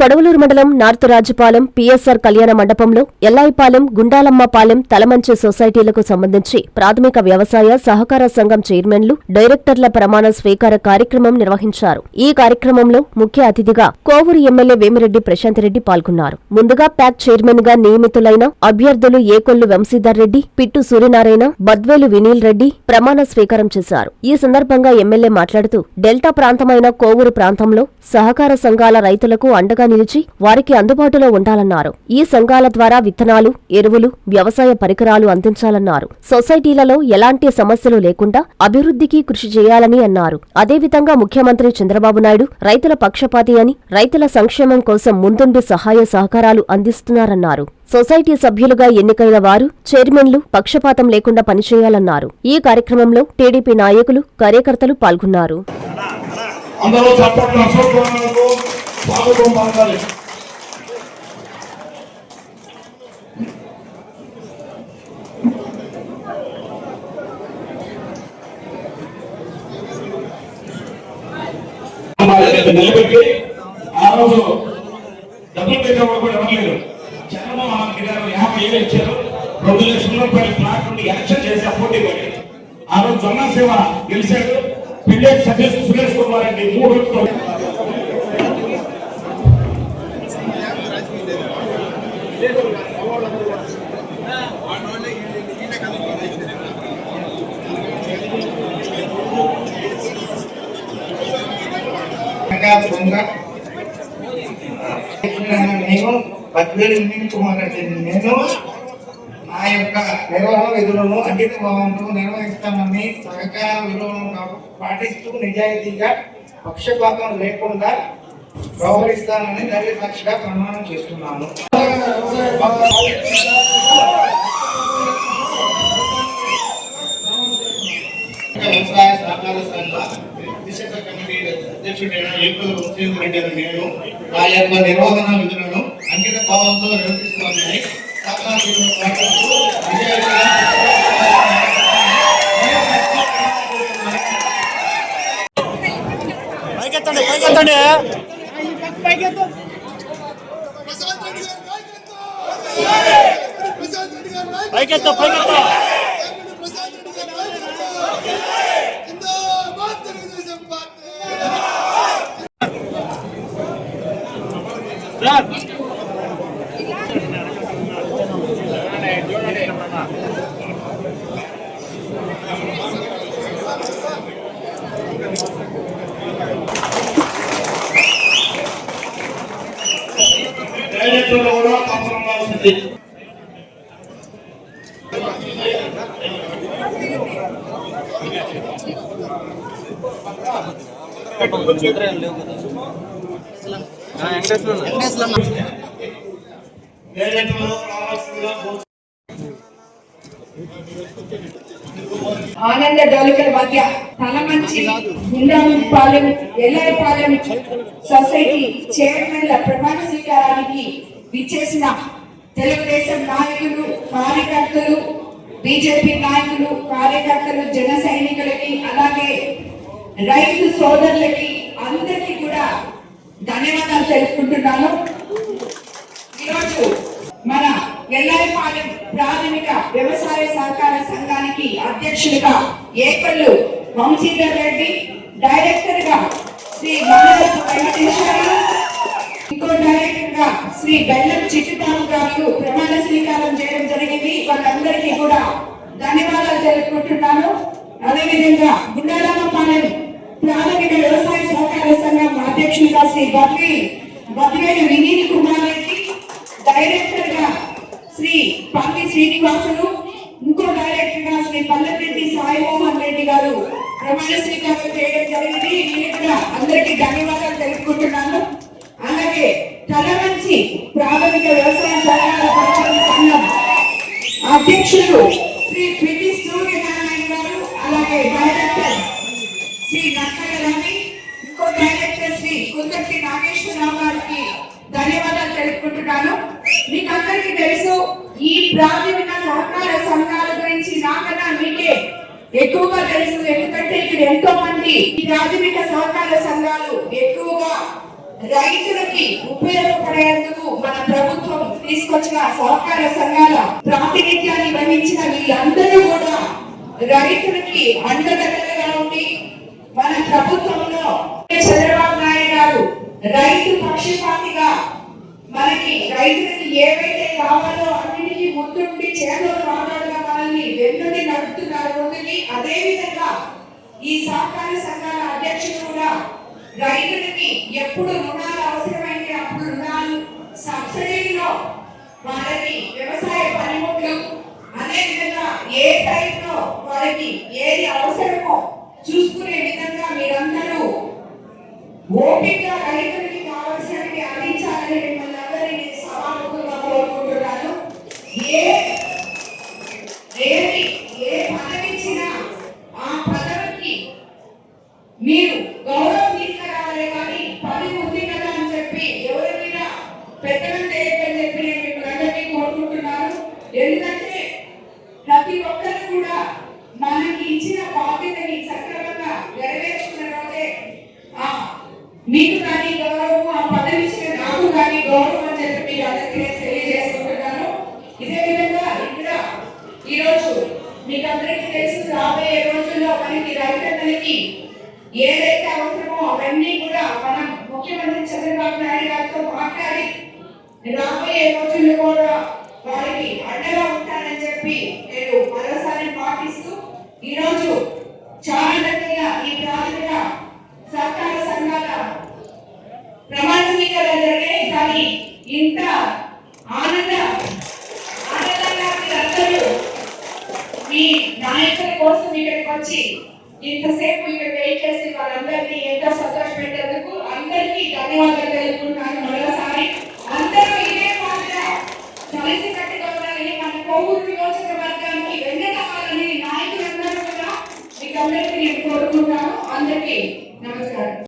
కొడవలూరు మండలం north Rajupalem PSR కళ్యాణ మండపంలో ఎల్లాయిపాలెం గుండాలమ్మపాలెం తలమంచి సొసైటీలకు సంబంధించి ప్రాథమిక వ్యవసాయ సహకార సంఘం చైర్మన్లు డైరెక్టర్ల ప్రమాణ స్వీకార కార్యక్రమం నిర్వహించారు. ఈ కార్యక్రమంలో ముఖ్య అతిథిగా కోవూరు ఎమ్మెల్యే వేమిరెడ్డి ప్రశాంత్ రెడ్డి పాల్గొన్నారు. ముందుగా ప్యాక్ చైర్మన్గా నియమితులైన అభ్యర్థులు ఏకొల్లు వంశీధర్ రెడ్డి పిట్టు సూర్యనారాయణ బద్వేలు వినీల్ రెడ్డి ప్రమాణ స్వీకారం చేశారు. ఈ సందర్భంగా ఎమ్మెల్యే మాట్లాడుతూ డెల్టా ప్రాంతమైన కోవూరు ప్రాంతంలో సహకార సంఘాల రైతులకు అండగా నిలిచి వారికి అందుబాటులో ఉండాలన్నారు. ఈ సంఘాల ద్వారా విత్తనాలు ఎరువులు వ్యవసాయ పరికరాలు అందించాలన్నారు. సొసైటీలలో ఎలాంటి సమస్యలు లేకుండా అభివృద్ధికి కృషి చేయాలని అన్నారు. అదేవిధంగా ముఖ్యమంత్రి చంద్రబాబు నాయుడు రైతుల పక్షపాతి అని రైతుల సంక్షేమం కోసం ముందుండి సహాయ సహకారాలు అందిస్తున్నారన్నారు. సొసైటీ సభ్యులుగా ఎన్నికైన వారు చైర్మన్లు పక్షపాతం లేకుండా పనిచేయాలన్నారు. ఈ కార్యక్రమంలో టీడీపీ నాయకులు కార్యకర్తలు పాల్గొన్నారు. అందరూ స్వాగతం పలకాలి నిలబెట్టి ఆ రోజు డబ్బులు పెట్టేవాడు కూడా ఇవ్వలేదు లేరు చంద్రబాబు గారు యాభై ఏళ్ళు ఇచ్చారు రెండు లక్షల రూపాయల ప్లాట్ నుండి ఎలక్షన్ చేసి పోటీ పడి ఆ రోజు జొన్న సేవ గెలిచాడు పిల్లలు సజెస్ట్ సురేష్ కుమార్ రెడ్డి మూడు రోజులు నేను పద్వేలు నేను నా యొక్క నిర్వహణ విధులను అంకిత భావంతో నిర్వహిస్తానని సహకార విలువలను పాటిస్తూ నిజాయితీగా పక్షపాతం లేకుండా వ్యవహరిస్తానని తల్లి సాక్షిగా ప్రమాణం చేస్తున్నాను వ్యవసాయ సహకార సంఘ అధ్యక్షుడైన ఏకుల వంశీంద్ర రెడ్డి అని నేను ఆ యొక్క నిర్వహణ విధులను అంకిత భావంతో నిర్వహిస్తున్నానని పైకెత్తండి పైకెత్తండి. పైకెత్త పైకెత్త. డైరెక్టర్లు కూడా అవసరం కావాల్సింది ఆనంద డోలికల మధ్య తలమంచి గుండాలపాలెం ఎల్లరపాలెం సొసైటీ చైర్మన్ల ప్రమాణ స్వీకారానికి విచ్చేసిన తెలుగుదేశం నాయకులు కార్యకర్తలు బీజేపీ నాయకులు కార్యకర్తలు జన సైనికులకి అలాగే రైతు సోదరులకి అందరికీ కూడా ధన్యవాదాలు తెలుపుకుంటున్నాను. ఈరోజు మన ఎల్లారిపాలెం ప్రాథమిక వ్యవసాయ సహకార సంఘానికి అధ్యక్షులుగా ఏకళ్ళు వంశీధర్ రెడ్డి డైరెక్టర్గా శ్రీ శ్రీ బెల్లం చిట్టుబాబు గారు ప్రమాణ స్వీకారం చేయడం జరిగింది. వాళ్ళందరికీ కూడా ధన్యవాదాలు తెలుపుకుంటున్నాను. అదేవిధంగా గుండాలమ్మపాలెం ప్రాథమిక వ్యవసాయ సహకార సంఘం అధ్యక్షునిగా శ్రీ బద్రి బద్వేలు వినీత్ కుమార్ రెడ్డి డైరెక్టర్గా శ్రీ పల్లి శ్రీనివాసులు ఇంకో డైరెక్టర్గా శ్రీ పల్లెరెడ్డి సాయిమోహన్ రెడ్డి గారు ప్రమాణ స్వీకారం చేయడం జరిగింది. నేను కూడా అందరికీ ధన్యవాదాలు తెలుపుకుంటున్నాను. అలాగే తలవంచి ప్రాథమిక వ్యవసాయ సహకార సంఘం అధ్యక్షులు శ్రీ పిటి సూర్యనారాయణ గారు అలాగే డైరెక్టర్ శ్రీ నక్కల రవి ఇంకో డైరెక్టర్ శ్రీ కుందర్తి నాగేశ్వరరావు గారికి ధన్యవాదాలు తెలుపుకుంటున్నాను. మీకు అందరికీ తెలుసు ఈ ప్రాథమిక సహకార సంఘాల గురించి నాకన్నా మీకే ఎక్కువగా తెలుసు. ఎందుకంటే ఇక్కడ ఎంతో మంది ఈ ప్రాథమిక సహకార సంఘాలు ఎక్కువగా రైతులకి ఉపయోగపడేందుకు మన ప్రభుత్వం తీసుకొచ్చిన సహకార సంఘాల ప్రాతినిధ్యాన్ని వహించిన వీళ్ళందరూ కూడా రైతులకి అండదండలుగా ఉండి మన ప్రభుత్వంలో చంద్రబాబు నాయుడు గారు రైతు పక్షపాతిగా మనకి రైతులకి ఏవైతే కావాలో అన్నిటికీ ముందుండి చేతులు రావడంగా మనల్ని వెన్నుండి నడుపుతున్నారు ముందుకి అదే విధంగా ఈ సహకార సంఘాల అధ్యక్షుడు రైతులకి ఎప్పుడు రుణాలు అవసరమైతే అప్పుడు రుణాలు సబ్సిడీలో వాళ్ళకి వ్యవసాయ పనిముట్లు అదే విధంగా ఏ టైంలో వాళ్ళకి ఏది అవసరమో చూసుకునే విధంగా మీరందరూ ఓపిక రైతులు కావాల్సినవి అందించాలని మిమ్మల్ని అందరినీ సభాముఖంగా కోరుకుంటున్నాను ఏ ఏది ఏ పదవి ఇచ్చినా ఆ పదవికి మీరు గౌరవం తీసుకురావాలి కానీ పని ఉంది కదా అని చెప్పి ఎవరి మీద పెద్దలం చేయొద్దని చెప్పి నేను మిమ్మల్ని అందరినీ కోరుకుంటున్నాను ఎందుకంటే ప్రతి ఒక్కరు కూడా మనకి ఇచ్చిన బాధ్యతని సక్రమంగా నెరవేర్చుకున్న రోజే ఆ మీకు కానీ గౌరవం ఆ పదవి ఇచ్చిన నాకు కానీ గౌరవం అని చెప్పి మీరు అందరికీ నేను తెలియజేసుకుంటున్నాను. ఇదే విధంగా ఇక్కడ ఈరోజు మీకు అందరికీ తెలుసు రాబోయే రోజుల్లో మనకి రైతులకి ఏదైతే అవసరమో అవన్నీ కూడా మనం ముఖ్యమంత్రి చంద్రబాబు నాయుడు గారితో మాట్లాడి రాబోయే రోజుల్లో కూడా వారికి అండగా ఉంటానని చెప్పి నేను మరోసారి పాటిస్తూ ఈరోజు చాలా దగ్గర ఈ ప్రాథమిక సహకార సంఘాల ప్రమాణ స్వీకారం కానీ ఇంత ఆనంద ఆనందంగా మీరందరూ మీ నాయకుల కోసం ఇక్కడికి వచ్చి ఇంతసేపు ఇక్కడ వెయిట్ చేసి వాళ్ళందరినీ ఎంతో సంతోషపెట్టేందుకు అందరికీ ధన్యవాదాలు తెలుపుకుంటున్నాను మరోసారి. అందరూ ఇదే మాదిరిగా కలిసి కట్టుగా ఉండాలని మన కోవూరు నియోజకవర్గానికి వెన్నెలవాలని నాయకులందరూ కూడా మీకు అందరికీ నేను కోరుకుంటాను అందరికీ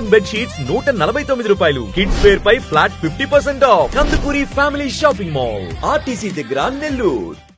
కాటన్ బెడ్ షీట్స్ నూట నలభై తొమ్మిది రూపాయలు. కిడ్స్ వేర్ పై flat fifty percent off Kandukuri family shopping mall RTC దగ్గర నెల్లూరు